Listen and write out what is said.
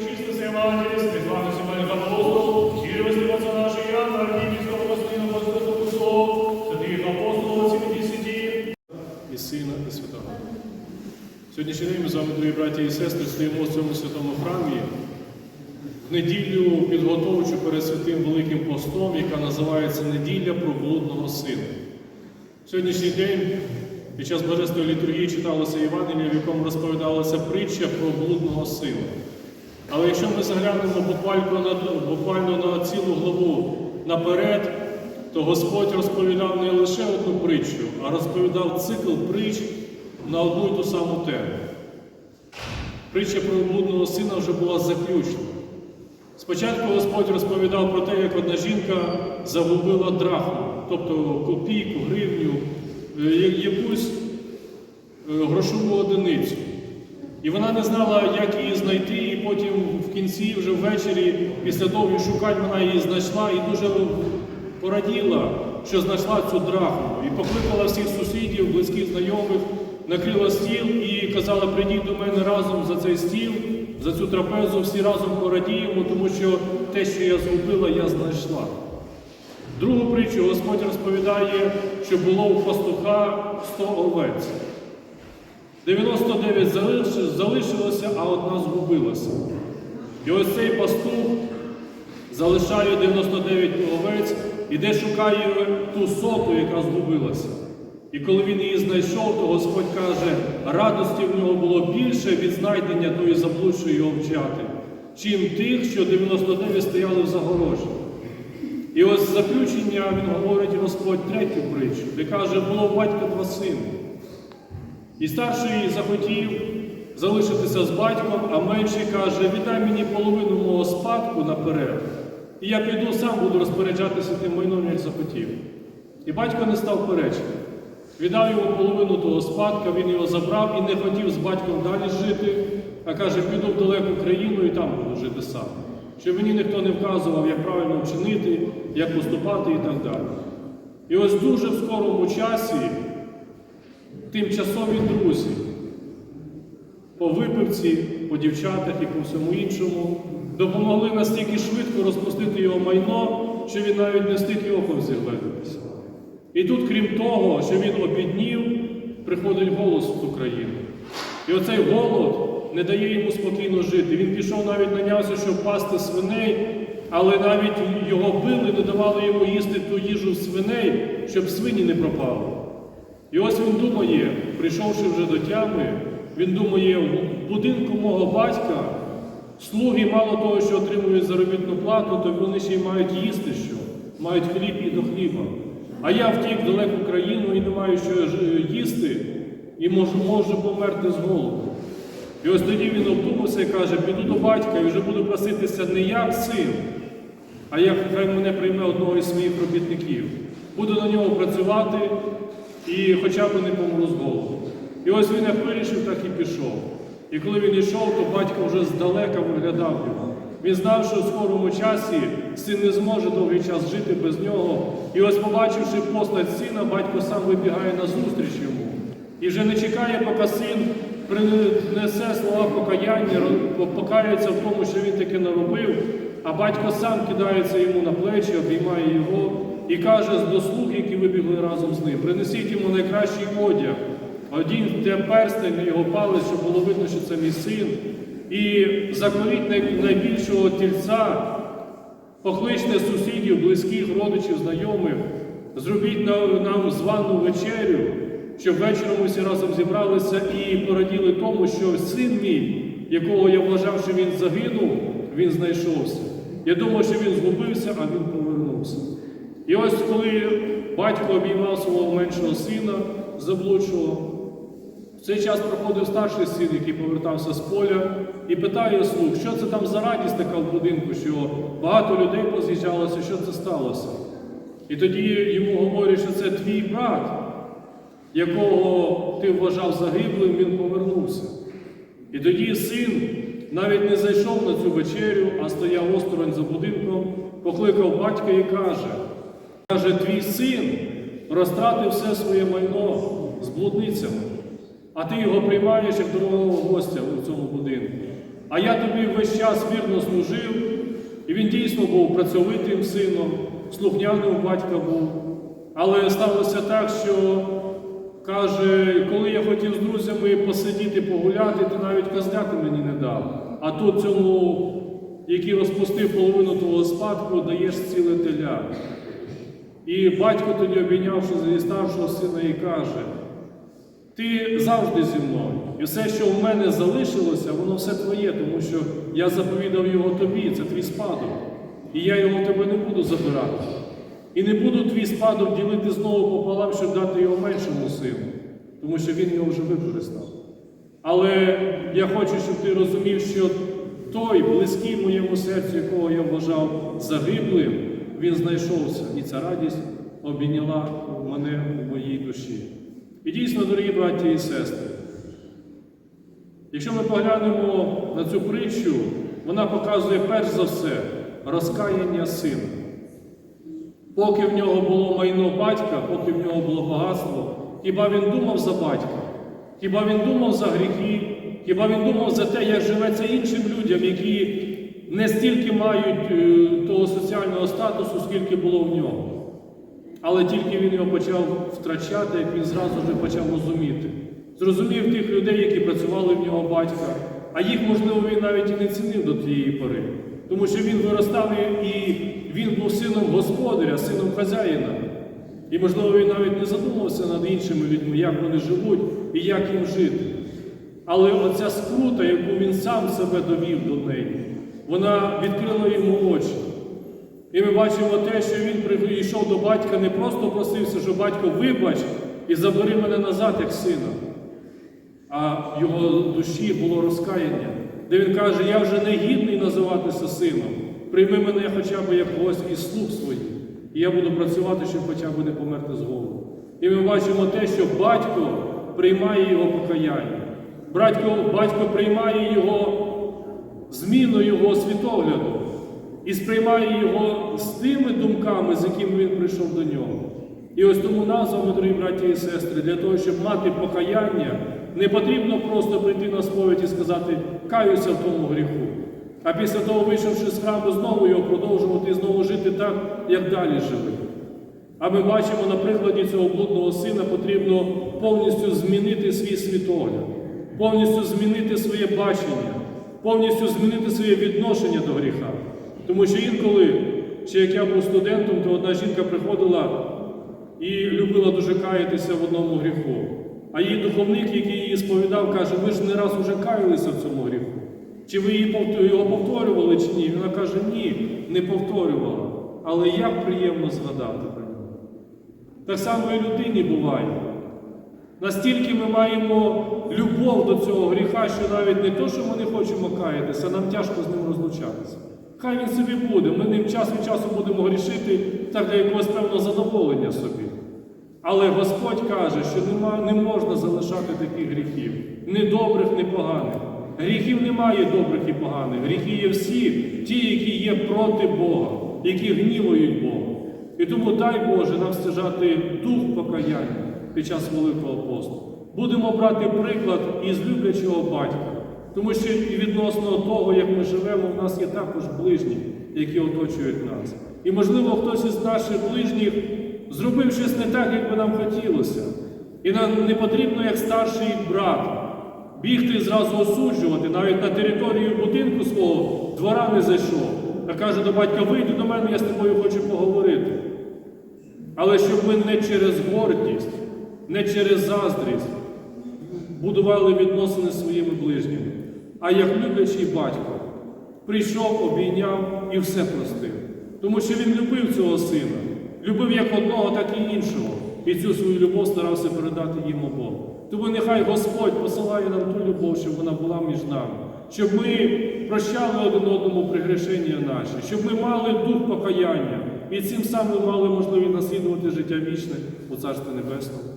Чисто Евангелие, Светлана Семенов апостол, Кирилл Отца нашего Иоанна, архиепископа Константина Апостолов Христов, святых апостолов 70, і Сина, і Святого. Сьогоднішній день ми з вами, дорогі браті і сестри, стоїмо в цьому святому храмі в неділю, підготовчу перед святим Великим постом, яка називається Неділя проблудного сина. Сьогоднішній день під час Божественної літургії читалося Євангелія, в якому розповідалася притча про блудного сина. Але якщо ми заглянемо буквально на, буквально на цілу главу наперед, то Господь розповідав не лише одну притчу, а розповідав цикл притч на одну і ту саму тему. Притча про блудного сина вже була заключена. Спочатку Господь розповідав про те, як одна жінка загубила драхму, тобто копійку, гривню, е, якусь е, грошову одиницю. І вона не знала, як її знайти, і потім в кінці, вже ввечері, після довгих шукань, вона її знайшла і дуже пораділа, що знайшла цю драхму. І покликала всіх сусідів, близьких знайомих, накрила стіл і казала, прийдіть до мене разом за цей стіл, за цю трапезу, всі разом порадіємо, тому що те, що я згубила, я знайшла. Другу притчу Господь розповідає, що було у пастуха 100 овець. 99 залишилося, а одна згубилася. І ось цей пастух залишає 99 овець, іде шукає ту соту, яка згубилася. І коли він її знайшов, то Господь каже, радості в нього було більше від знайдення тої заблудшої овчати, чим тих, що 99 стояли в загорожі. І ось заключення він говорить Господь третю притчу, де каже, було батька два сини. І старший захотів залишитися з батьком, а менший каже, віддай мені половину мого спадку наперед, і я піду сам буду розпоряджатися тим майном, як захотів. І батько не став перечити. Віддав йому половину того спадка, він його забрав і не хотів з батьком далі жити, а каже, піду в далеку країну і там буду жити сам. Щоб мені ніхто не вказував, як правильно вчинити, як поступати і так далі. І ось дуже в скорому часі тимчасові друзі по випивці, по дівчатах і по всьому іншому допомогли настільки швидко розпустити його майно, що він навіть не встиг і оком зігледитися. І тут, крім того, що він обіднів, приходить голос в ту країну. І оцей голод не дає йому спокійно жити. Він пішов навіть нанявся, щоб пасти свиней, але навіть його били, не давали йому їсти ту їжу свиней, щоб свині не пропали. І ось він думає, прийшовши вже до тями, він думає, в будинку мого батька слуги мало того, що отримують заробітну плату, то вони ще й мають їсти що, мають хліб і до хліба. А я втік в далеку країну і не маю що їсти, і можу, можу померти з голоду. І ось тоді він обдумався і каже, піду до батька і вже буду проситися не як син, а як хай мене прийме одного із своїх робітників. Буду на нього працювати і хоча б не помру з голоду. І ось він як вирішив, так і пішов. І коли він йшов, то батько вже здалека виглядав його. Він знав, що в скорому часі син не зможе довгий час жити без нього. І ось, побачивши постать сина, батько сам вибігає на зустріч йому. І вже не чекає, поки син принесе слова покаяння, покається в тому, що він таке наробив, а батько сам кидається йому на плечі, обіймає його і каже до слуг, які вибігли разом з ним, принесіть йому найкращий одяг, одіньте перстень його палець, щоб було видно, що це мій син, і закоріть найбільшого тільця, покличте сусідів, близьких, родичів, знайомих, зробіть нам звану вечерю, щоб вечором усі разом зібралися і пораділи тому, що син мій, якого я вважав, що він загинув, він знайшовся. Я думав, що він згубився, а він повернувся. І ось коли батько обіймав свого меншого сина заблудшого, в цей час проходив старший син, який повертався з поля, і питає слуг, що це там за радість така в будинку, що багато людей поз'їжджалося, що це сталося. І тоді йому говорять, що це твій брат, якого ти вважав загиблим, він повернувся. І тоді син навіть не зайшов на цю вечерю, а стояв осторонь за будинком, покликав батька і каже, каже, твій син розтратив все своє майно з блудницями, а ти його приймаєш як дорогого гостя у цьому будинку. а я тобі весь час вірно служив. І він дійсно був працьовитим сином, слухняним батька був. Але сталося так, що каже, коли я хотів з друзями посидіти, погуляти, ти навіть козляти мені не дав. А тут цьому, який розпустив половину твого спадку, даєш ціле теля. І батько тоді обійнявши зі старшого сина і каже: ти завжди зі мною. І все, що в мене залишилося, воно все твоє, тому що я заповідав його тобі, це твій спадок. І я його тебе не буду забирати. І не буду твій спадок ділити знову пополам, щоб дати його меншому сину, тому що він його вже використав. Але я хочу, щоб ти розумів, що той близький моєму серцю, якого я вважав загиблим, він знайшовся, і ця радість обійняла мене у моїй душі. І дійсно, дорогі браті і сестри, якщо ми поглянемо на цю притчу, вона показує перш за все розкаяння сина. Поки в нього було майно батька, поки в нього було багатство, хіба він думав за батька? Хіба він думав за гріхи? Хіба він думав за те, як живеться іншим людям, які не стільки мають е, того соціального статусу, скільки було в нього? Але тільки він його почав втрачати, як він зразу вже почав розуміти. Зрозумів тих людей, які працювали в нього батька, а їх, можливо, він навіть і не цінив до тієї пори. Тому що він виростав і він був сином господаря, сином хазяїна. І, можливо, він навіть не задумався над іншими людьми, як вони живуть і як їм жити. Але оця скрута, яку він сам себе довів до неї, вона відкрила йому очі. І ми бачимо те, що він прийшов до батька, не просто просився, що батько вибач і забери мене назад, як сина. А в його душі було розкаяння, де він каже, я вже не гідний називатися сином. Прийми мене хоча б як когось із слуг своїх. І я буду працювати, щоб хоча б не померти з голоду. І ми бачимо те, що батько приймає його покаяння. Батько, батько приймає його зміну його світогляду і сприймає його з тими думками, з якими він прийшов до нього. І ось тому з вами, дорогі браті і сестри, для того, щоб мати покаяння, не потрібно просто прийти на сповідь і сказати каюся в тому гріху. А після того, вийшовши з храму, знову його продовжувати і знову жити так, як далі жили. А ми бачимо на прикладі цього блудного сина потрібно повністю змінити свій світогляд, повністю змінити своє бачення, повністю змінити своє відношення до гріха. Тому що інколи, ще як я був студентом, то одна жінка приходила і любила дуже каятися в одному гріху. А її духовник, який її сповідав, каже, ви ж не раз уже каялися в цьому гріху. Чи ви його повторювали, чи ні? Вона каже, ні, не повторювала. Але як приємно згадати про нього. Так само і людині буває. Настільки ми маємо любов до цього гріха, що навіть не то, що ми не хочемо каятися, нам тяжко з ним розлучатися. Хай він собі буде, ми ним час від часу будемо грішити так для якогось певного задоволення собі. Але Господь каже, що нема, не можна залишати таких гріхів, ні добрих, ні поганих. Гріхів немає добрих і поганих. Гріхи є всі, ті, які є проти Бога, які гнівують Бога. І тому дай Боже нам стяжати дух покаяння під час Великого посту. Будемо брати приклад із люблячого батька, тому що і відносно того, як ми живемо, в нас є також ближні, які оточують нас. І, можливо, хтось із наших ближніх зробив щось не так, як би нам хотілося. І нам не потрібно, як старший брат, бігти і зразу осуджувати, навіть на територію будинку свого двора не зайшов. А каже до батька, вийди до мене, я з тобою хочу поговорити. Але щоб ми не через гордість, не через заздрість будували відносини з своїми ближніми, а як люблячий батько прийшов, обійняв і все простив. Тому що він любив цього сина, любив як одного, так і іншого. І цю свою любов старався передати їм обом. Тому нехай Господь посилає нам ту любов, щоб вона була між нами, щоб ми прощали один одному пригрешення наші, щоб ми мали дух покаяння і цим самим мали можливість наслідувати життя вічне у Царстві Небесному.